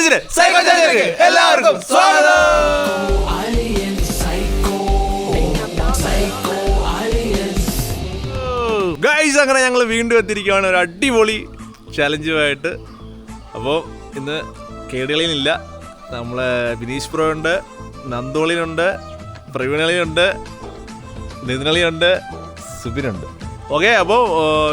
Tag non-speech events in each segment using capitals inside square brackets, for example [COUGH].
ഗൈഡൻസിന് psycho ചാനലിലേക്ക് എല്ലാവർക്കും സ്വാഗതം. ഗൈസ് അങ്ങനെ ഞങ്ങൾ വീണ്ടും എത്തിയിരിക്കുകയാണ്. ഒരു അടിപൊളി ചലഞ്ചുമായിട്ട് അപ്പോൾ ഇന്ന് കേടുകളിലില്ല നമ്മളെ ബിനീഷ് പ്രോ ഉണ്ട് നന്ദോളിനുണ്ട് പ്രവീണളിയുണ്ട് നിതിനളിയുണ്ട് സുബിനുണ്ട്. ഓക്കെ അപ്പോൾ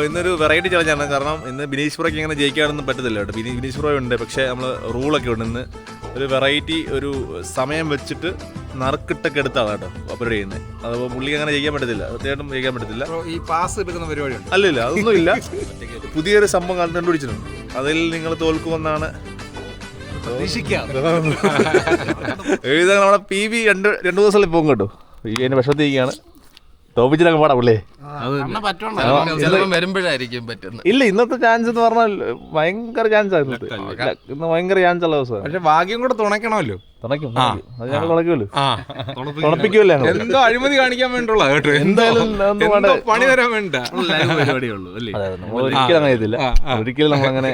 ഇന്നൊരു വെറൈറ്റി ചലഞ്ചാണ് കാരണം ഇന്ന് ബിനീഷ് പുറയ്ക്ക് ഇങ്ങനെ ജയിക്കാനൊന്നും പറ്റത്തില്ല കേട്ടോ. ബിനി ബിനീഷ് പ്രോ ഉണ്ട്. പക്ഷേ നമ്മൾ റൂളൊക്കെ ഉണ്ട്. ഇന്ന് ഒരു വെറൈറ്റി ഒരു സമയം വെച്ചിട്ട് നറുക്കിട്ടൊക്കെ എടുത്താണ് കേട്ടോ അപ്ലോഡ് ചെയ്യുന്നത്. അപ്പോൾ പുള്ളിക്ക് അങ്ങനെ ജയിക്കാൻ പറ്റത്തില്ല. തീർച്ചയായിട്ടും ജയിക്കാൻ പറ്റത്തില്ല. ഈ പാസ് എടുക്കുന്ന പരിപാടിയുണ്ട്? അല്ലല്ല അതൊന്നുമില്ല പുതിയൊരു സംഭവം കണ്ടു- കണ്ടുപിടിച്ചിട്ടുണ്ട്. അതിൽ നിങ്ങൾ തോൽക്കുമെന്നാണ് എഴുതാൻ നമ്മുടെ പി വി രണ്ട് രണ്ടു ദിവസമല്ലേ പോകും കേട്ടോ. പി വി അതിന് വിഷമത്തിരിക്കുകയാണ്. തോപ്പിച്ചിട്ടൊക്കെ പാടാ പുള്ളേ ചിലപ്പം വരുമ്പോഴായിരിക്കും പറ്റുന്നത്. ഇല്ല ഇന്നത്തെ ചാൻസ് എന്ന് പറഞ്ഞാൽ ഭയങ്കര ചാൻസ് ഇല്ല, ഇന്ന് ഭയങ്കര ചാൻസ് ഉള്ള ദിവസം പക്ഷെ ഭാഗ്യം കൂടെ തുണയ്ക്കണമല്ലോ. തുണയ്ക്കും തുണയ്ക്കും. അത് ഞങ്ങൾ തുണയ്ക്കുമല്ലോ. ആ. തുണപ്പിക്കുമല്ലോ ഞങ്ങൾ. എന്തോ അഴിമതി കാണിക്കാൻ വേണ്ടിയുള്ള കേട്ടോ. എന്തായാലും. പണി തരാൻ വേണ്ട പരിപാടിയുള്ളൂ നമ്മൾ ഒരിക്കലും അങ്ങനെ ചെയ്തില്ല. ഒരിക്കലും നമ്മൾ അങ്ങനെ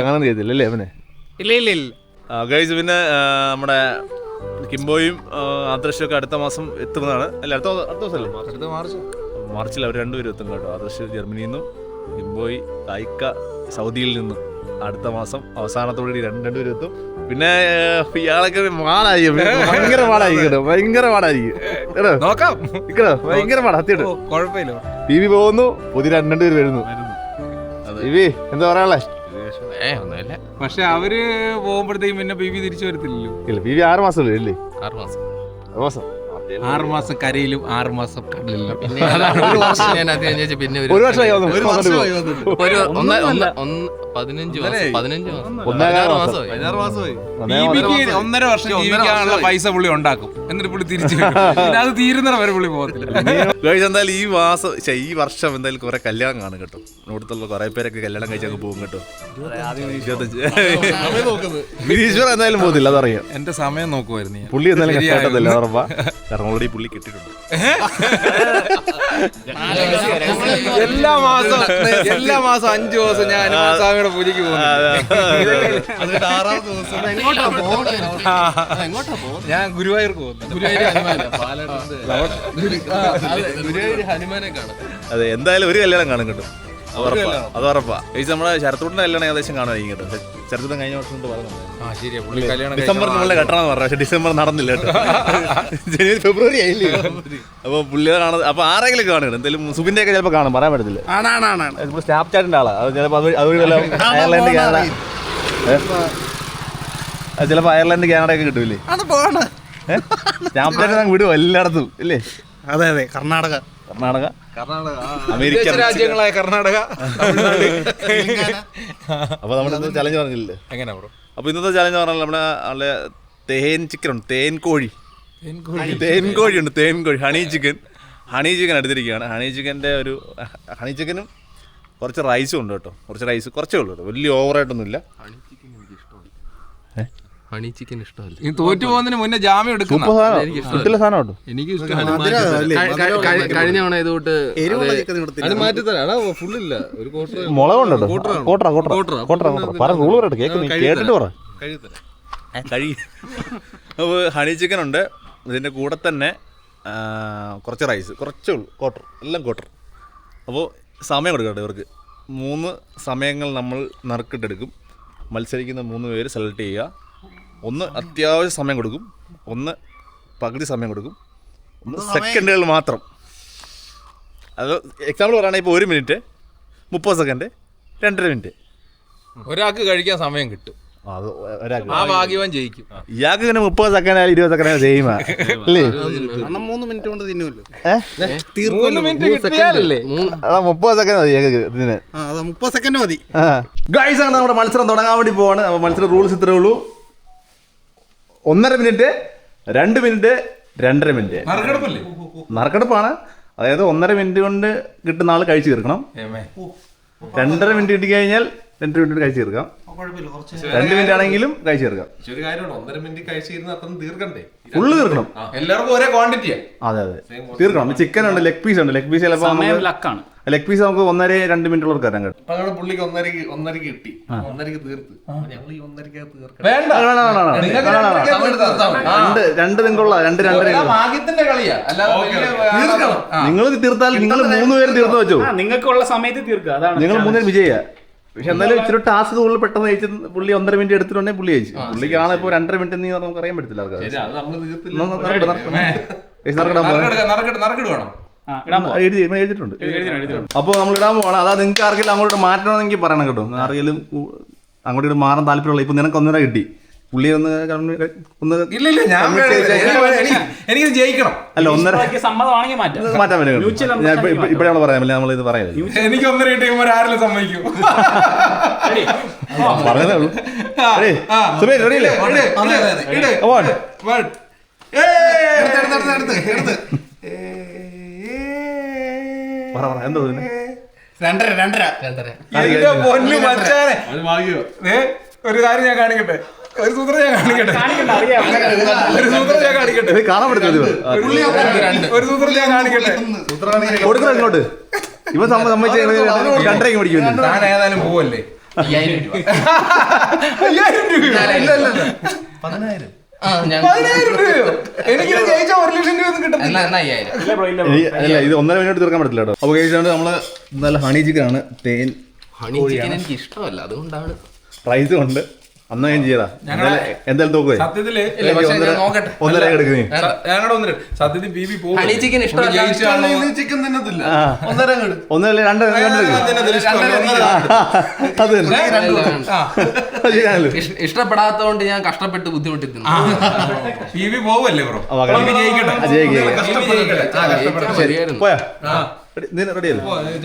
അങ്ങനെ ചെയ്തില്ല അല്ലേ അവനെ? ഇല്ല ഇല്ല ഇല്ല. ഗൈസ് പിന്നെ നമ്മുടെ കിംബോയും ആദർശും ഒക്കെ അടുത്ത മാസം എത്തുന്നതാണ്. അല്ല അടുത്ത അടുത്ത ദിവസമല്ലേ അടുത്ത മാർച്ച്. മാർച്ചിൽ അവർ രണ്ടുപേരും എത്തും കേട്ടോ. ആദർശ് ജർമ്മനിയിൽ നിന്നും കിംബോയ് കായിക്ക സൗദിയിൽ നിന്നും അടുത്ത മാസം അവസാനത്തോടെ രണ്ട് രണ്ടുപേരും എത്തും. പിന്നെ ഇയാളൊക്കെ മാടായി ഭയങ്കര പാടായി കേട്ടോ ഭയങ്കര മാടായിരിക്കും കേട്ടോ? നോക്കാം. കേട്ടോ ഭയങ്കര ഓ, കുഴപ്പമില്ല. ടി വി പോകുന്നു പുതിയ രണ്ടു രണ്ടുപേര് വരുന്നു. എന്താ പറയാനുള്ളേ? ഏ ഒന്നുമില്ല. പക്ഷെ അവർ പോകുമ്പോഴത്തേക്കും പിന്നെ ബി ബി തിരിച്ചു വരത്തില്ലല്ലോ. ഇല്ല പി വി ആറ് മാസം അല്ലേ ആറ് മാസം. ആറ് മാസം. ആറ് മാസം കരയിലും ആറ് മാസം കടലിലും. പിന്നെ ഒരു വർഷം ഞാൻ അത് കഴിഞ്ഞ് പിന്നെ ഒരു വർഷം വർഷമായി വന്നു. ഒരു ഒരു ഒന്ന് ഒന്ന് ഒന്ന് പതിനഞ്ച് മാസം പതിനഞ്ച് മാസം. ഒന്നേകാൽ പതിനാറ് മാസം. മാസമായി. പതിനാറ് മാസമായി. ബിബിക്ക് ഒന്നര വർഷം ജീവിക്കാനുള്ള പൈസ പുള്ളി ഉണ്ടാക്കും. എന്നിട്ട് പുള്ളി തിരിച്ചു അത് തീരുന്നവരെ വരെ പുള്ളി പോകത്തില്ല. ഗൈസ് എന്തായാലും ഈ മാസം ഈ വർഷം എന്തായാലും കുറെ കല്യാണം കാണും കേട്ടോ. ഇവിടുത്തുള്ള കുറെ പേരൊക്കെ കല്യാണം കഴിച്ചങ്ങ് പോകും കേട്ടോ. ബിനീശ്വർ എന്തായാലും പോകുന്നില്ല അതറിയാം. എന്റെ സമയം നോക്കുമായിരുന്നു പുള്ളി എന്തായാലും ഉറപ്പാ. കാരണം ഓൾറെഡി പുള്ളി കിട്ടിയിട്ടുണ്ട്. എല്ലാ മാസം [LAUGHS] എല്ലാ മാസം അഞ്ചു ദിവസം ഞാൻ ഹനുമാൻസ്വാമിയുടെ പൂജയ്ക്ക് പോകുന്നു [LAUGHS] അതിന്റെ ആറാമത്തെ ദിവസം എങ്ങോട്ടാ പോകുന്നത് എങ്ങോട്ടാ പോകുന്നത് ഞാൻ ഗുരുവായൂർക്ക് പോകുന്നു ഗുരുവായൂർ ഹനുമാനാ പാലക്കാട് ഗുരുവായൂർ ഹനുമാനെ കാണാം. അതെ എന്തായാലും ഒരു കല്യാണം കാണും കേട്ടോ അത് ഉറപ്പാ. നമ്മുടെ ശരത്തൂട്ടിന്റെ കല്യാണം ഏകദേശം കാണുമായിരിക്കും കേട്ടോ ശരത്തൂട്ടൻ കഴിഞ്ഞ വർഷം കൊണ്ട് പറഞ്ഞു ആ ശരിയാ. പുള്ളി കല്യാണം ഡിസംബർ നമ്മളെ കെട്ടണമെന്ന് പറഞ്ഞു. പക്ഷെ ഡിസംബർ നടന്നില്ല കേട്ടോ. ജനുവരി ഫെബ്രുവരി ആയില്ലേ? അപ്പൊ പുള്ളിയെ കാണുന്നത് അപ്പൊ ആരെങ്കിലും കാണുകയാണ് എന്തായാലും സുബിന്റെ ഒക്കെ ചിലപ്പോൾ കാണും. പറയാൻ പറ്റത്തില്ല. ഇപ്പോൾ സ്നാപ്ചാറ്റിന്റെ ആളാ. അത് ചിലപ്പോൾ അത് അതുവഴി വല്ലതും അയർലൻഡ് കാനഡ. ചിലപ്പോൾ അയർലൻഡ് കാനഡ ഒക്കെ കിട്ടൂലേ വിടുവോ എല്ലായിടത്തും. ഇല്ലേ? അതെ അതെ. കർണാടക. കർണാടക? കർണാടക. അമേരിക്ക രാജ്യങ്ങളായ കർണാടക അപ്പൊ നമ്മുടെ ചലഞ്ച് പറഞ്ഞില്ലേ? എങ്ങനെ ബ്രോ അപ്പൊ ഇന്നത്തെ ചലഞ്ച് പറഞ്ഞാൽ നമ്മുടെ നല്ല തേൻ ചിക്കൻ ഉണ്ട്. തേൻ കോഴി. തേൻ കോഴി ഉണ്ട്. തേൻ കോഴി. ഹണി ചിക്കൻ ഹണി ചിക്കൻ എടുത്തിരിക്കുകയാണ്. ഹണി ചിക്കന്റെ ഒരു ഹണി ചിക്കനും കുറച്ച് റൈസും ഉണ്ട് കേട്ടോ. കുറച്ച് റൈസ് കുറച്ചേ ഉള്ളൂ കേട്ടോ. വലിയ ഓവറായിട്ടൊന്നുമില്ല ഹണി ചിക്കൻ ഇഷ്ടമല്ല. ഈ തോറ്റു പോകുന്നതിന് മുന്നേ ജാമ്യം എടുക്കുന്ന കിട്ടില്ല സാധനം കേട്ടോ എനിക്ക് അല്ലേ? കഴിഞ്ഞ തവണ ഇതുകൊണ്ട് എരിവുള്ള ചിക്കൻ കൊടുത്തില്ല മാറ്റിത്തരാ. ഫുള്ളില്ല ഒരു കോട്ടർ മുളകുണ്ട് കേട്ടോ കോട്ടറ കോട്ടറ കോട്ടറ കോട്ടറ പറ റൂൾ പറയട്ടെ കേക്ക് കേട്ടിട്ട് പറ. കഴി അപ്പോൾ ഹണി ചിക്കൻ ഉണ്ട്. ഇതിന്റെ കൂടെ തന്നെ കുറച്ച് റൈസ് കുറച്ചേ ഉള്ളൂ. ക്വാർട്ടർ എല്ലാം ക്വാർട്ടർ അപ്പോൾ സമയം കൊടുക്കട്ടെ ഇവർക്ക്. മൂന്ന് സമയങ്ങൾ നമ്മൾ നറുക്കിട്ടെടുക്കും. മത്സരിക്കുന്ന മൂന്ന് പേര് സെലക്ട് ചെയ്യുക. ഒന്ന് അത്യാവശ്യ സമയം കൊടുക്കും. ഒന്ന് പകുതി സമയം കൊടുക്കും. ഒന്ന് സെക്കൻഡുകൾ മാത്രം. അത് എക്സാമ്പിൾ പറയുകയാണെങ്കിൽ ഇപ്പോൾ ഒരു മിനിറ്റ് മുപ്പത് സെക്കൻഡ് രണ്ടര മിനിറ്റ് ഒരാൾക്ക് കഴിക്കാൻ സമയം കിട്ടും. അത് ഒരാൾക്ക്. ആ ഭാഗ്യവാൻ ജയിക്കും. ഇയാൾക്ക് ഇങ്ങനെ മുപ്പത് സെക്കൻഡ് ആയാലും ഇരുപത് സെക്കൻഡ് ആയാലും സെയിമാ അല്ലേ? മൂന്ന് മിനിറ്റ് കൊണ്ട് തിന്നുമല്ലോ മുപ്പത് സെക്കൻഡ് മതി ഇയാൾക്ക് ഇതിന് മുപ്പത് സെക്കൻഡ് മതി. ഗൈസ് ആണ് നമ്മുടെ മത്സരം തുടങ്ങാൻ വേണ്ടി പോവാണ്. മത്സരം റൂൾസ് ഇത്രേ ഉള്ളൂ. ഒന്നര മിനിറ്റ് രണ്ട് മിനിറ്റ് രണ്ടര മിനിറ്റ്. നറുക്കെടുപ്പാണ്. അതായത് ഒന്നര മിനിറ്റ് കൊണ്ട് കിട്ടുന്ന ആൾ കഴിച്ചു തീർക്കണം. രണ്ടര മിനിറ്റ് കിട്ടി കഴിഞ്ഞാൽ രണ്ട് മിനിറ്റ് കഴിച്ചു തീർക്കാം. കുഴപ്പമില്ല കുറച്ച് രണ്ട് മിനിറ്റ് ആണെങ്കിലും കഴിച്ചു തീർക്കാം. പക്ഷെ ഒരു കാര്യമാണ് ഒന്നര മിനിറ്റ് കഴിച്ചിരുന്ന അത്രയും തീർക്കണ്ടേ? ഫുള്ള് തീർക്കണം. എല്ലാവർക്കും ഒരേ ക്വാണ്ടിറ്റിയാ അതെ അതെ. തീർക്കണം. ചിക്കൻ ഉണ്ട് ലെഗ് പീസ് ഉണ്ട്. ലെഗ് പീസ് ചിലപ്പോൾ നമുക്ക് ലക്കാണ് ലെഗ് പീസ് നമുക്ക് ഒന്നര രണ്ട് മിനിറ്റ് ഉള്ളവർക്ക് തരാൻ കേട്ടോ. അപ്പൊ അങ്ങനെ പുള്ളിക്ക് ഒന്നരക്ക് ഒന്നരക്ക് കിട്ടി. ഒന്നരക്ക് തീർത്ത്. ഞങ്ങൾ ഈ ഒന്നരക്ക് തീർക്കണം. വേണ്ട. വേണ്ട, വേണ്ട, വേണ്ട. നിങ്ങൾക്ക്. രണ്ടരയ്ക്ക് മതി. ആ. രണ്ട് രണ്ട് നിങ്ങളുള്ള രണ്ട് രണ്ടര എല്ലാം ഭാഗ്യത്തിന്റെ കളിയാ. അല്ലാതെ വലിയ തീർക്കണം. ആ. നിങ്ങൾ തീർത്താൽ നിങ്ങൾ മൂന്ന് പേര് തീർത്ത് വെച്ചു. ആ നിങ്ങൾക്കുള്ള സമയത്ത് തീർക്കുക. അതാണ് നിങ്ങൾ മൂന്നുപേരും വിജയ. പക്ഷെ എന്നാലും ഇച്ചിരി ടാസ്ക് കൂടുതൽ പെട്ടെന്ന് അയച്ചു പുള്ളി ഒന്നര മിനിറ്റ് എടുത്തിട്ടുണ്ടെങ്കിൽ പുള്ളി അയച്ചു പുള്ളിക്കാണ് ഇപ്പൊ രണ്ടര മിനിറ്റ് നീ നമുക്ക് അറിയാൻ പറ്റത്തില്ല എഴുതിയിട്ടുണ്ട്. അപ്പോൾ നമ്മൾ ഇടാൻ പോകണം അതാ നിങ്ങൾക്ക് ആർക്കെങ്കിലും അങ്ങോട്ട് മാറ്റണമെങ്കിൽ പറയണം കേട്ടോ. ആർക്കെങ്കിലും അങ്ങോട്ട് മാറാൻ താല്പര്യമുള്ള ഇപ്പൊ നിനക്ക് ഒന്നര കിട്ടി. പുള്ളി ഒന്ന് ഒന്ന് ഇല്ല ഇല്ല ഞാൻ എനിക്ക് ജയിക്കണം. അല്ല ഒന്നര സമ്മതമാണെങ്കിൽ മാറ്റാൻ പറ്റും. ഞാൻ ഇപ്പോഴാണ് നമ്മൾ പറയാൻ നമ്മൾ ഇത് പറയുന്നത് എനിക്ക് ഒന്നര ആരെങ്കിലും സമ്മതിക്കും? പറഞ്ഞതേ ഉള്ളൂ. എന്താ? രണ്ടര രണ്ടര. രണ്ടര. ഒരു കാര്യം ഞാൻ കാണിക്കട്ടെ? ഒരു സൂത്രം ഞാൻ കാണിക്കട്ടെ? കാണിക്കണ്ട, അറിയാം. ഒരു സൂത്രം ഞാൻ കാണിക്കട്ടെ? ഇത് കാണാൻ പറ്റുന്നത് ഒരു സൂത്രം ഞാൻ കാണിക്കട്ടെ? കൊടുക്കണം ഇങ്ങോട്ട്. ഇവ സമ്മ സമ്മതിച്ച് രണ്ടരയ്ക്ക് പിടിക്കുന്നു ഞാൻ ഏതായാലും പോവല്ലേ? അയ്യായിരം രൂപ. അയ്യായിരം രൂപ ഇല്ല, ഇല്ല, ഇല്ല. ആ ഞാൻ പതിനായിരം അല്ല ഇത് ഒന്നര മിനിറ്റ് തീർക്കാൻ പറ്റില്ല കേട്ടോ. അപ്പോൾ കഴിച്ചാണ്ട് നമ്മൾ നല്ല ഹണി ചിക്കൻ ആണ്. തേൻ ഹണി ചിക്കൻ എനിക്ക് ഇഷ്ടമല്ല അതുകൊണ്ടാണ്. പ്രൈസും ഉണ്ട്. അന്ന് ഞാൻ ചെയ്യടാ ഞങ്ങളെ- എന്തായാലും തോക്കുവേ സത്യത്തിൽ ഒന്നര എടുക്കുന്നേ വേണ്ട. ഞങ്ങളുടെ ഒന്നര സത്യത്തിൽ ബി ബി പോകും ഹണി ചിക്കൻ ഇഷ്ടമല്ല ചിക്കൻ തിന്നത്തില്ല ഒന്നര ഒന്നര രണ്ട് രണ്ട് എടുക്ക്. അത് തന്നെ അത് ശരിയാണല്ലോ ഇഷ്- ഇഷ്ടപ്പെടാത്തോണ്ട് ഞാൻ കഷ്ടപ്പെട്ട് ബുദ്ധിമുട്ടിക്കുന്നു ബി ബി പോവല്ലേ ബ്രോ ജയിക്കട്ടെ പോയാ ആ. റെഡി അല്ലേ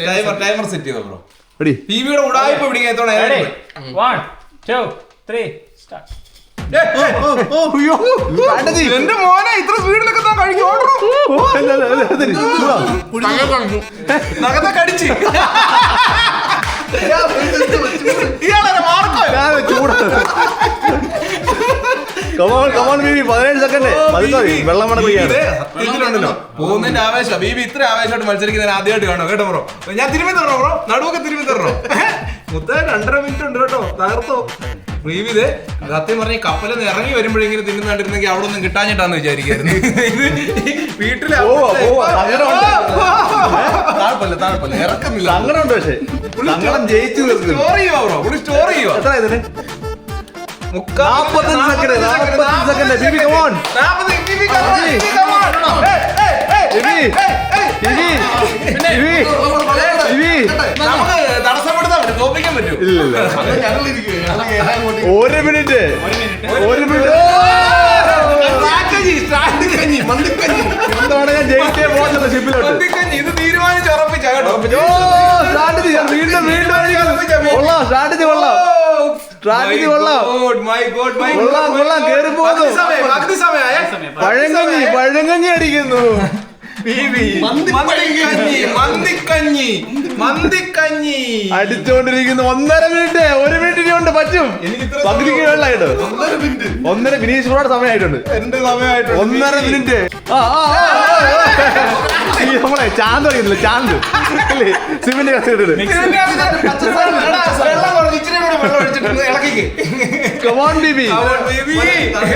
ടൈമർ ടൈമർ സെറ്റ് ചെയ്തോ ബ്രോ റെഡി ബി ബിയുടെ ഉടായ്പ പിടിക്കാത്തോടെ Three, start. എന്റെ മോനെ ഇത്ര സ്പീഡിലൊക്കെ താൻ കഴിക്കും. നഖത്തെ കടിച്ച് ഇയാളെ Marco? Come on come on baby പതിനേഴ് സെക്കൻഡ് മതി. വെള്ളം വേണം ഇതിലുണ്ടല്ലോ. പോകുന്നതിന്റെ ആവേശം. ബീബി ഇത്ര ആവേശമായിട്ട് മത്സരിക്കുന്നതിന് ആദ്യമായിട്ട് കാണോ. കേട്ടോ ബ്രോ? ഞാൻ തിരുമ്പി തരണോ ബ്രോ. നടുവൊക്കെ തിരുമ്പി തരണോ മുത്ത രണ്ടര മിനിറ്റ് ഉണ്ട് കേട്ടോ. തകർത്തോ. ബീബി ഇത് സത്യം പറഞ്ഞ കപ്പലിൽ നിന്ന് ഇറങ്ങി വരുമ്പോഴെങ്കിലും തിന്നുന്നുണ്ടിരുന്നെങ്കിൽ അവിടെ ഒന്നും കിട്ടാഞ്ഞിട്ടാന്ന് വിചാരിക്കായിരുന്നു വീട്ടിലെ ഇറക്കുന്നില്ല ഉണ്ട് പക്ഷേ സങ്കടം ജയിച്ചു തീർക്കും സ്റ്റോർ ചെയ്യുവാ ബ്രോ പുള്ളി സ്റ്റോർ ചെയ്യുവാ എത്ര ഇതിന് മുക്കാൽ നാപ്പത്തഞ്ച് സെക്കൻഡ് നാപ്പത്തഞ്ച്. ബീബി, ബീബി, ബീബി. ബീബി, ബീബി. ബിബി പറ്റും. ഇല്ല ഒരു മിനിറ്റ്. ഒരു മിനിറ്റ്. എന്താണ് ഞാൻ ജയിച്ചേ പോകുന്നത് ഷിപ്പിലോട്ട്? ഇത് തീരുമാനിച്ച് ഉറപ്പിച്ച കേട്ടോ. ഓ സ്ട്രാറ്റജി. വീണ്ടും വീണ്ടും അടിക്കുന്നു. കൊള്ളാം സ്ട്രാറ്റജി കൊള്ളാം. Strategy കൊള്ളാം. മൈ ഗോഡ് മൈ കൊള്ളാം, കൊള്ളാം, കേറി പോകുന്നു. പകുതി സമയമായ. പഴങ്കഞ്ഞി പഴങ്കഞ്ഞി അടിക്കുന്നു. ബീബി മന്തിക്കഞ്ഞി മന്ദിക്കഞ്ഞി അടിച്ചോണ്ടിരിക്കുന്നു. ഒന്നര മിനിറ്റ് ഒരു മിനിറ്റ് കൊണ്ട് പറ്റും. എനിക്ക് ഇത്ര പകുതിക്ക് വെള്ളമായിട്ട്. ഒന്നര വിനീഷ് കൂടെ സമയമായിട്ടുണ്ട്. എന്റെ സമയമായിട്ടുണ്ട്? ഒന്നര മിനിറ്റ്. നമ്മളെ ചാന്ത് പറയുന്നില്ല? ചാന്ത്. അല്ലേ? സിമെന്റ് കത്തിട്ടിട്ട് കമോൺ ബിബി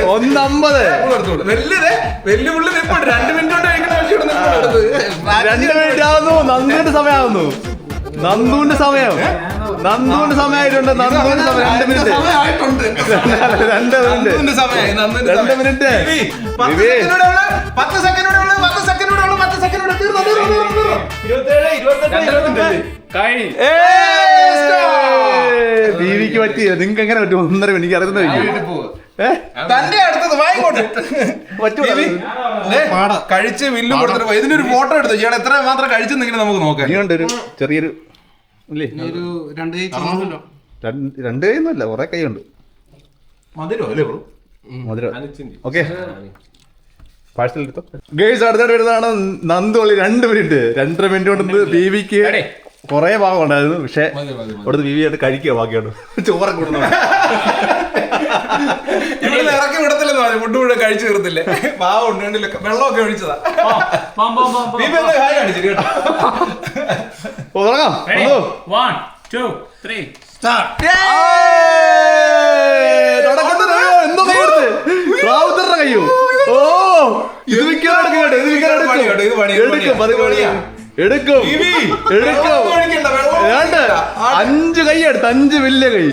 ഒന്നമ്പത്. വെല്ലുത് വെല്ലുവിളി നിപ്പുണ്ട് രണ്ട് മിനിറ്റ് കൊണ്ട് ഇവിടെ നിപ്പുണ്ട് രണ്ട് മിനിറ്റ് ആവുന്നു. നന്ദുവിന്റെ സമയമാവുന്നു. നന്ദുവിന്റെ സമയം. നന്ദുവിന്റെ സമയമായിട്ടുണ്ട്. നന്ദുവിന്റെ സമയം രണ്ട് മിനിറ്റ്. രണ്ട് മിനിറ്റ്. രണ്ട് മിനിറ്റ്. പത്ത്. സെക്കൻഡ് പത്ത് സെക്കൻഡ് സെക്കൻഡ് കൂടെ തീർന്നു തീർന്നു തീർന്നു. തീർന്നു ഇരുപത്തേഴ് ഇരുപത്തെട്ട് ഇരുപത്തൊമ്പത് കഴിഞ്ഞു. ബീവിക്ക് പറ്റിയില്ല നിങ്ങൾക്ക് എങ്ങനെ പറ്റും? ഒന്നര മണിക്ക് എനിക്ക് അറിയുന്ന തന്റെ അടുത്തത് വായിക്കോട്ടെ കഴിച്ച് വില്ലും കൊടുത്തിട്ട് ഇതിനൊരു ഫോട്ടോ എടുത്തു? ഇയാൾ എത്ര മാത്രം കഴിച്ചെന്നെങ്കിലും നമുക്ക് നോക്കാം. ചെറിയൊരു ഇല്ലേ? ഒരു രണ്ട് കൈ ഒന്നും രണ്ട് കൈയൊന്നുമല്ല കൈ ഉണ്ട് മധുരോ അല്ലേ ബ്രോ മധുരം. ഓക്കെ. പാഴ്സൽ എടുത്തോ ഗേഴ്സ് അടുത്തായിട്ട് വരുന്നതാണ് നന്ദോളി രണ്ട് മിനിറ്റ്. രണ്ടര മിനിറ്റ് കൊണ്ട് ബീവിക്ക് കുറെ കുറേ ഭാഗം ഉണ്ടായിരുന്നു. പക്ഷെ അവിടുന്ന് വിവി ആയിട്ട് കഴിക്കുക ബാക്കിയാണ് ചോറൊക്കെ കൊടുക്കുന്നു ഇവിടെ ഇറക്കി വിടത്തില്ലെന്ന് പറഞ്ഞു. ഫുഡ് മുഴുവൻ കഴിച്ചു തീർത്തില്ലേ. പാവം ഉണ്ട് കണ്ടില്ല വെള്ളമൊക്കെ ഒഴിച്ചതാ. bom, bom. ബീബി ഒന്ന് ഹായ് ഇത് പണി എടുക്കും പതുക്കെ പണിയാ. എടുക്കും എടുക്കും. അഞ്ച് കൈ എടുത്ത് അഞ്ച് വലിയ കൈ.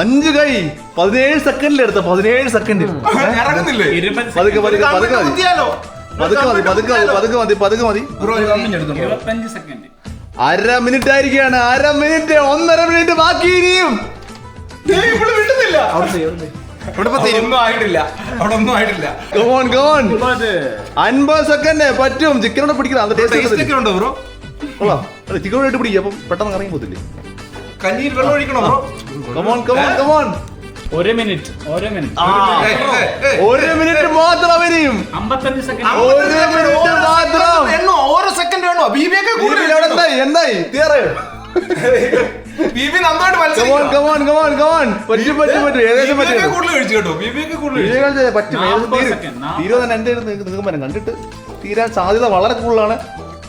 അഞ്ച് കൈ പതിനേഴ് സെക്കൻഡിൽ എടുത്ത പതിനേഴ് സെക്കൻഡിൽ പതുക്കെ പതുക്കെ പതുക്കെ മതി. കുത്തിയാലോ? പതുക്കെ മതി പതുക്കെ മതി പതുക്കെ മതി പതുക്കെ മതി. ബ്രോ ഇത് കമ്മിഞ്ഞ് എടുത്തോ. ഇരുപത്തഞ്ച് സെക്കൻഡ് അര മിനിറ്റ് ആയിരിക്കാണ് അര മിനിറ്റ് ഒന്നര മിനിറ്റ് ബാക്കി ഇനിയും. വിട്ടുന്നില്ല. ഒന്നും ആയിട്ടില്ല. അവിടെ ഒന്നും ആയിട്ടില്ല ഗോൺ ഗോൺ അൻപത് സെക്കൻഡ് പറ്റും. ചിക്കനോട് പിടിക്കണം അത് ടേസ്റ്റ് ഒക്കെ ഉണ്ടോ ബ്രോ കൊള്ളാം. ചിക്കനോട് പിടിക്കും അപ്പം പെട്ടെന്ന് ഇറങ്ങി പോത്തില്ലേ കഞ്ഞിയിൽ വെള്ളം ഒഴിക്കണോ bro come on come on come on ഒരു മിനിറ്റ് ഒരു മിനിറ്റ്. ഒരു മിനിറ്റ് മാത്രം ഇനിയും അമ്പത്തഞ്ച് സെക്കൻഡ്. ഒരു മിനിറ്റ് മാത്രം. ഓരോ സെക്കൻഡ് എണ്ണോ ബിബിയൊക്കെ ബീബി അവിടെ എന്തായി? എന്തായി ബിബി നന്നായിട്ട് കമോൺ മത്സരിക്കും കമോൺ കമോൺ കമോൺ പറ്റും പറ്റും പറ്റും. ഏകദേശം ബിബിയൊക്കെ പറ്റും. കൂടുതൽ കഴിച്ചു കേട്ടോ. ബിബിയൊക്കെ കൂടുതൽ കഴിച്ചു. വിജയകാന്ത് പറ്റും. ഏകദേശം നാപ്പത് തീരും. സെക്കൻഡ്, തീരുമോ തന്നെ എന്റെ നിഗമനം കണ്ടിട്ട് തീരാൻ സാധ്യത വളരെ കൂടുതലാണ്.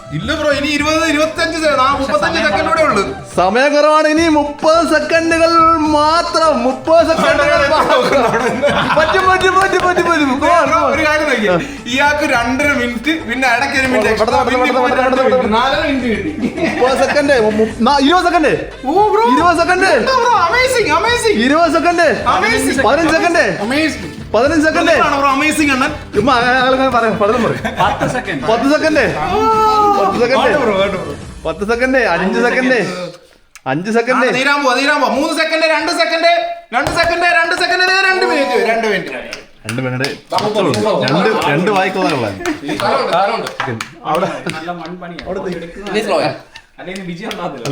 ഇല്ല ബ്രോ ഇനി ഇരുപത് ഇരുപത്തഞ്ച് മുപ്പത്തഞ്ച് സെക്കൻഡോടെ ഉള്ളു സമയം കുറവാണ് ഇനി മുപ്പത് സെക്കൻഡുകൾ മാത്രം മുപ്പത് സെക്കൻഡുകൾ. പറ്റും പറ്റും പറ്റും പറ്റും പറ്റും. ഒരു കാര്യം നോക്കിയേ. ഇയാൾക്ക് രണ്ടര മിനിറ്റ് പിന്നെ ഇടയ്ക്ക് ഒരു മിനിറ്റ് മുപ്പത് സെക്കൻഡ് ഇരുപത് സെക്കൻഡ് ഇരുപത് സെക്കൻഡ് അമേസിംഗ് അമേസിംഗ് ഇരുപത് സെക്കൻഡ് അമേസിംഗ് പതിനഞ്ച് സെക്കൻഡ് പതിനഞ്ച് സെക്കൻഡ്. ബ്രോ അമേസിംഗ് അണ്ണൻ. ചുമ്മാ പറയാം. പലതും പറയും. പത്ത് സെക്കൻഡ്. പത്ത് സെക്കൻഡ്. പത്ത് സെക്കൻഡ്. ബ്രോ ബ്രോ പത്ത് സെക്കൻഡ് അഞ്ച് സെക്കൻഡ്. അഞ്ച് സെക്കൻഡ്. മൂന്ന് സെക്കൻഡ് രണ്ട് സെക്കൻഡ് രണ്ട് സെക്കൻഡ് രണ്ട് സെക്കൻഡ് രണ്ട് മിനിറ്റ് രണ്ട് മിനിറ്റ് രണ്ട് മിനിറ്റ്. രണ്ട് രണ്ട് വായിക്കുള്ള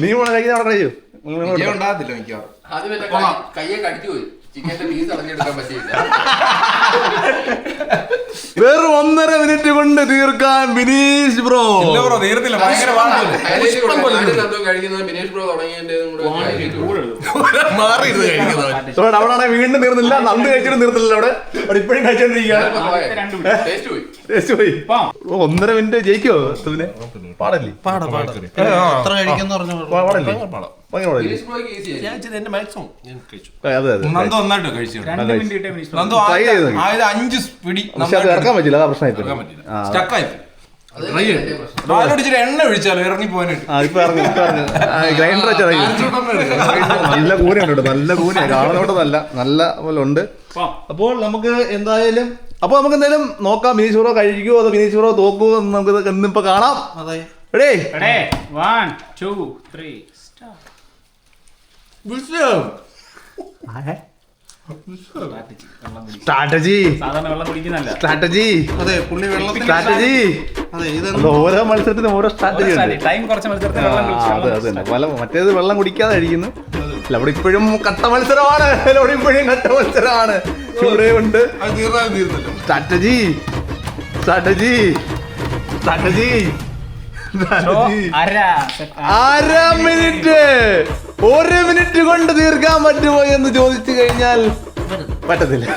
നീ പോണ കഴിക്കുന്ന അവിടെ കഴിയൂ. കയ്യെ കടിച്ചു പോയി. ചിക്കന്റെ പീസ് അടഞ്ഞെടുക്കാൻ പറ്റിയില്ല. [LAUGHS] വെറും ഒന്നര മിനിറ്റ് കൊണ്ട് തീർക്കാൻ ബിനീഷ് ബ്രോ. ഇല്ല ബ്രോ തീർത്തില്ല ഭയങ്കര പാടാണ് പോലെ കഴിക്കുന്നത് ബിനേഷ് ബ്രോ കൂടെ highlight കഴിക്കുന്നവൻ അവിടെ വീണ്ടും തീർന്നില്ല. നന്ദ് കഴിച്ചിട്ട് തീർത്തില്ല അവിടെ. അവിടെ ഇപ്പോഴും കഴിച്ചോണ്ടിരിക്കുകയാണ് ഞാനിപ്പോ പോയെ. രണ്ട് മിനിറ്റ്. Taste പോയി. ടേസ്റ്റ് പോയി. ഒന്നര മിനിറ്റ് ജയിക്കോ പാടല്ലേ? എത്ര കഴിക്കുന്ന പറഞ്ഞു പാടല്ലേ? അഞ്ച് പിടി ഇറക്കാൻ പറ്റില്ല അതാ സ്റ്റക്കായി എണ്ണ ഒഴിച്ചാലോ ഇറങ്ങി പോകാനായിട്ട്. ഗ്രൈൻഡർ നല്ല കൂനയുണ്ട് കേട്ടോ നല്ല കൂന കാണുന്നോട്ട് നല്ല നല്ല പോലെ ഉണ്ട്. അപ്പോൾ നമുക്ക് എന്തായാലും അപ്പോൾ നമുക്ക് എന്തായാലും നോക്കാം ബിനീഷ് ബ്രോ കഴിക്കുമോ അതോ ബിനീഷ് ബ്രോ തോക്കുമോ നമുക്ക് ഇന്നിപ്പോ കാണാം. അതെ. Ready two, three, start. Strategy സാധാരണ വെള്ളം കുടിക്കുന്നല്ല. സ്ട്രാറ്റജി. അതെ പുള്ളി വെള്ളത്തിൽ സ്ട്രാറ്റജി. അതെ ഇത് അത് ഓരോ മത്സരത്തിനും ഓരോ സ്ട്രാറ്റജി ഉണ്ട്. ടൈം കുറച്ച് മത്സരത്തിൽ വെള്ളം ആ, കുടിച്ച് അതെ അതെ പല മറ്റേത് വെള്ളം കുടിക്കാതെ കഴിക്കുന്നു അല്ല അവിടെ ഇപ്പോഴും കട്ട മത്സരമാണ്. അവിടെ ഇപ്പോഴും കട്ട മത്സരമാണ്. ഇവിടെ ഉണ്ട്. തീർന്നാലും തീർന്നല്ലോ. സ്ട്രാറ്റജി. സ്ട്രാറ്റജി. സ്ട്രാറ്റജി. അര. മിനിറ്റ്. ഒരു മിനിറ്റ് കൊണ്ട് തീർക്കാൻ പറ്റുമോ എന്ന് ചോദിച്ചു കഴിഞ്ഞാൽ പറ്റത്തില്ല.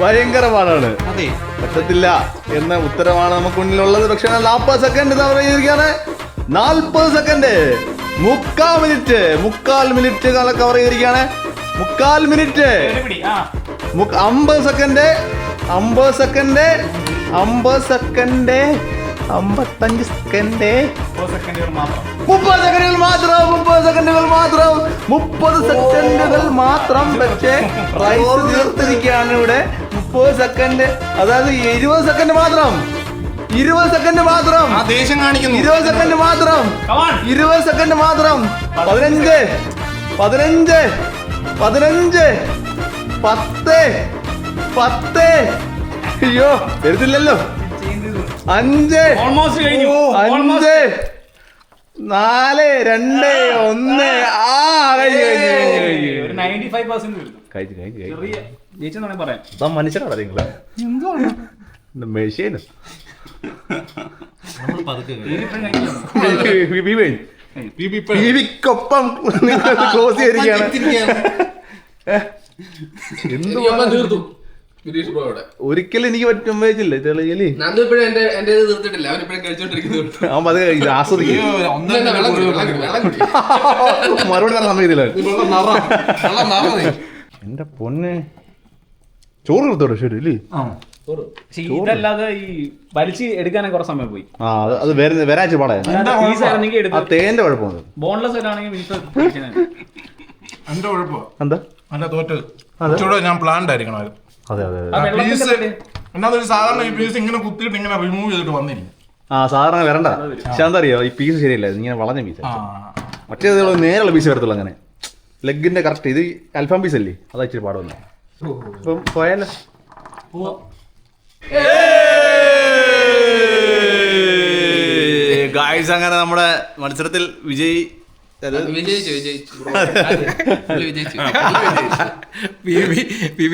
ഭയങ്കര പാടാണ്. പറ്റത്തില്ല എന്ന ഉത്തരമാണ് നമുക്ക് മുന്നിലുള്ളത്. പക്ഷേ നാൽപ്പത് സെക്കൻഡ് പറയുകയാണ് നാൽപ്പത് സെക്കൻഡ്. മുക്കാൽ മിനിറ്റ്. മുക്കാൽ മിനിറ്റ് കവർ ചെയ്തിരിക്കുകയാണ്. മുക്കാൽ മിനിറ്റ്. അമ്പത് സെക്കൻഡ്. അമ്പത് സെക്കൻഡ്. അമ്പത് സെക്കൻഡ്. അമ്പത്തഞ്ച് സെക്കൻഡ്. മുപ്പത് സെക്കൻഡുകൾ മാത്രം. മുപ്പത് സെക്കൻഡുകൾ മാത്രം മുപ്പത് സെക്കൻഡുകൾ മാത്രം. പക്ഷേ റൈസ് തീർത്തിരിക്കുകയാണ് ഇവിടെ. മുപ്പത് സെക്കൻഡ് അതായത് ഇരുപത് സെക്കൻഡ് മാത്രം. ഇരുപത് സെക്കൻഡ് മാത്രം. ദേഷ്യം കാണിക്കുന്നു. ഇരുപത് സെക്കൻഡ് മാത്രം. ഇരുപത് സെക്കൻഡ് മാത്രം. പതിനഞ്ച് പതിനഞ്ച് പതിനഞ്ച് പത്ത് പത്ത്. അയ്യോ വരുന്നില്ലല്ലോ അഞ്ച്. ഓൾമോസ്റ്റ് കഴിഞ്ഞു. അഞ്ച്. ഓൾമോസ്റ്റ് നാല് രണ്ട് ഒന്ന്. ആ. കഴിഞ്ഞു കഴിഞ്ഞു കഴിഞ്ഞു കഴിഞ്ഞു ഒരു നയന്റി ഫൈവ് പെർസെന്റ് കഴിഞ്ഞു കഴിഞ്ഞു ചെറിയ പറയാം. ഇതാ നിങ്ങൾ. മെഷീന് നമ്മൾ പതുക്കെ. ടിവിക്കൊപ്പം ക്ലോസ് ചെയ്തിരിക്കുകയാണ്. അമ്മ തീർത്തു. ഒരിക്കലും എനിക്ക് പറ്റും വെച്ചില്ല ചെളിയലി നന്ദു ഇപ്പോഴും എന്റെ എന്റെ ഇത് തീർത്തിട്ടില്ല. അവൻ ഇപ്പോഴും അവൻ അത് ഇത് ആസ്വദിക്കും. [LAUGHS] മറുപടി തരാൻ സമയത്തില്ല എന്റെ പൊന്നെ. ചോറ് കൊടുത്തോടെ ശരി ഇല്ലേ? പക്ഷേ ഇതല്ലാതെ ഈ വലിച്ച് എടുക്കാനും കുറെ സമയം പോയി. ആ അത് അത് വര വരാച്ച പാടാ. പീസ് ആയിരുന്നെങ്കിൽ ആ എടുത്ത് തേന്റെ കുഴപ്പമാണ് ബോൺലെസ് ആണെങ്കിൽ എന്റെ കുഴപ്പം? എന്താ? അല്ല തോറ്റത് ഞാൻ പ്ലാൻഡ് ആയിരിക്കണം. അത് പീസ് സാധാരണ ഈ പീസ് ഇങ്ങനെ കുത്തിയിട്ട് ഇങ്ങനെ റിമൂവ് ചെയ്തിട്ട് വന്നിരിക്കും. ആ സാധാരണ വരണ്ട. പക്ഷെ എന്താ അറിയോ ഈ പീസ് ശരിയല്ല ഇങ്ങനെ വളഞ്ഞ പീസ് മറ്റേ മറ്റേത് നേരെയുള്ള പീസ് വരത്തുള്ളൂ അങ്ങനെ. ലെഗിന്റെ കറക്റ്റ് ഇത് അൽഫാം പീസ് അല്ലേ? അതാ ഇച്ചിരി പാടുവന്നു. അപ്പം പോയാലോ? ഗായ്സ് അങ്ങനെ നമ്മുടെ മത്സരത്തിൽ വിജയി വിജയിച്ചു വിജയിച്ചു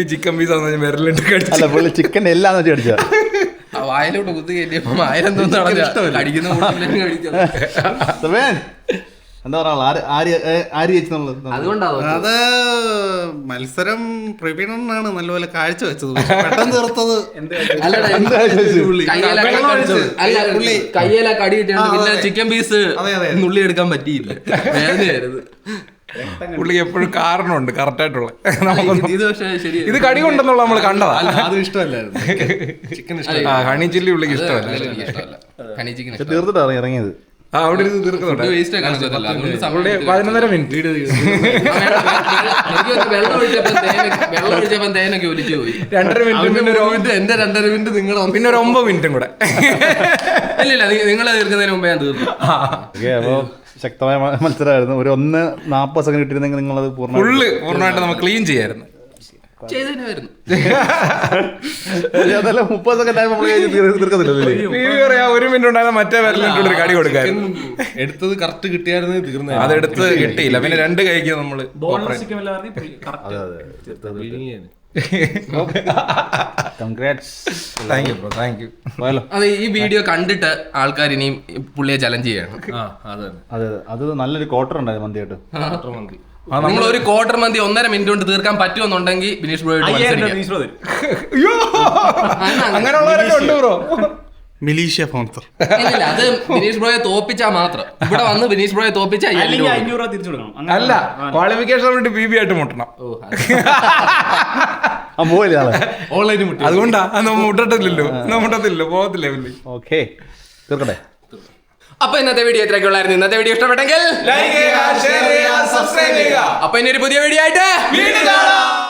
ചിക്കൻ പീസ് അല്ല പുള്ളി ചിക്കൻ എല്ലാം വെച്ച് അടിച്ച വായിലോട്ട് കുത്തി കയറ്റിയപ്പോ ആയിരം തോന്നുന്നു എന്താ പറയാ അത് മത്സരം പ്രവീണനാണ് നല്ലപോലെ കാഴ്ച വെച്ചത്. പെട്ടെന്ന് തീർത്തത് പുള്ളി. കടി പിന്നെ ചിക്കൻ പീസ് അതെ, അതെ. നുള്ളി എടുക്കാൻ പറ്റിയില്ല. വേദനയായിരുന്നു. പുള്ളിക്ക് എപ്പോഴും കാരണമുണ്ട് കറക്റ്റ് ആയിട്ടുള്ള. നമുക്കൊന്നും ഇത് പക്ഷേ ശരി ഇത് കടി കൊണ്ടെന്നുള്ള നമ്മൾ കണ്ടതാ. അല്ല അത് ഇഷ്ടമല്ലായിരുന്നു. ചിക്കൻ ഇഷ്ടമല്ല. ആ ഹണി ചില്ലി പുള്ളിക്ക് ഇഷ്ടമല്ല. എനിക്ക് ഇഷ്ടമല്ല. ഹണി ചിക്കൻ പക്ഷെ തീർത്തിട്ടാണ് ഇറങ്ങിയത്. അവിടെ ഇരുന്ന് തീർക്കുന്നുണ്ട്. പതിനൊന്നര മിനിറ്റ്. രണ്ടര മിനിറ്റ് പിന്നെ ഒരു മിനിറ്റ് എന്റെ രണ്ടര മിനിറ്റ് നിങ്ങൾ പിന്നെ ഒരു ഒമ്പത് മിനിറ്റും കൂടെ. ഇല്ല ഇല്ല നിങ്ങൾ തീർക്കുന്നതിന് മുമ്പേ ഞാൻ തീർന്നു ഓക്കെ അപ്പോൾ ശക്തമായ മത്സരമായിരുന്നു. ഒരു ഒന്ന് നാൽപ്പത് സെക്കൻഡ് കിട്ടിയിരുന്നെങ്കിൽ നിങ്ങളത് പൂർണ ഫുള്ള് പൂർണമായിട്ട് നമ്മൾ ക്ലീൻ ചെയ്യായിരുന്നു. അതല്ല മുപ്പത് സെക്കൻഡ് നമ്മൾ തീർക്കത്തില്ലല്ലേ ഒരു മിനിറ്റ് ഉണ്ടായിരുന്ന മറ്റേ വിരലിട്ട് ഒരു കടി കൊടുക്കാൻ. എടുത്തത് കറക്റ്റ് കിട്ടിയായിരുന്നു തീർന്നു അതെടുത്ത് കിട്ടിയില്ല. പിന്നെ രണ്ട് കൈക്ക് നമ്മൾ. അതെ ഈ വീഡിയോ കണ്ടിട്ട് ആൾക്കാർ ഇനിയും പുള്ളിയെ ചലഞ്ച് ചെയ്യണം. ആ അത് അതെ. അത് നല്ലൊരു ക്വാർട്ടർ ഉണ്ടായിരുന്നു മന്തിയായിട്ട്. നിങ്ങൾ ഒരു ക്വാർട്ടർ മന്തി ഒന്നര മിനിറ്റ് കൊണ്ട് തീർക്കാൻ പറ്റുമെന്നുണ്ടെങ്കിൽ ബിനീഷ് ബ്രോ അങ്ങനെയുള്ളവരൊക്കെ ഉണ്ട് ബ്രോ. മിലീഷ്യ ഫോൺസർ അത് ബിനീഷ് ബ്രോയെ തോപ്പിച്ചാ മാത്രം. ഇവിടെ വന്ന് ബിനീഷ് ബ്രോയെ തോപ്പിച്ചാ അയ്യായിരം അല്ലെങ്കിൽ രൂപ തിരിച്ചു കൊടുക്കണം. അല്ല ക്വാളിഫിക്കേഷൻ വേണ്ടി ബി ബി ആയിട്ട് മുട്ടണം. ഓ, അത്. ആ ഓൺലൈനിൽ മുട്ടി. അതുകൊണ്ടാ നമ്മ മുട്ടത്തില്ലല്ലോ. നമ്മ മുട്ടത്തില്ലല്ലോ പോകത്തില്ല ഓക്കെ തീർക്കട്ടെ. അപ്പൊ ഇന്നത്തെ വീഡിയോ ഇത്രയൊക്കെ ഉള്ളായിരുന്നു ഇന്നത്തെ വീഡിയോ ഇഷ്ടപ്പെട്ടെങ്കിൽ ലൈക്ക് ചെയ്യുക ഷെയർ ചെയ്യുക സബ്സ്ക്രൈബ് ചെയ്യുക. അപ്പൊ ഇനി ഒരു പുതിയ വീഡിയോ ആയിട്ട് വീണ്ടും കാണാം.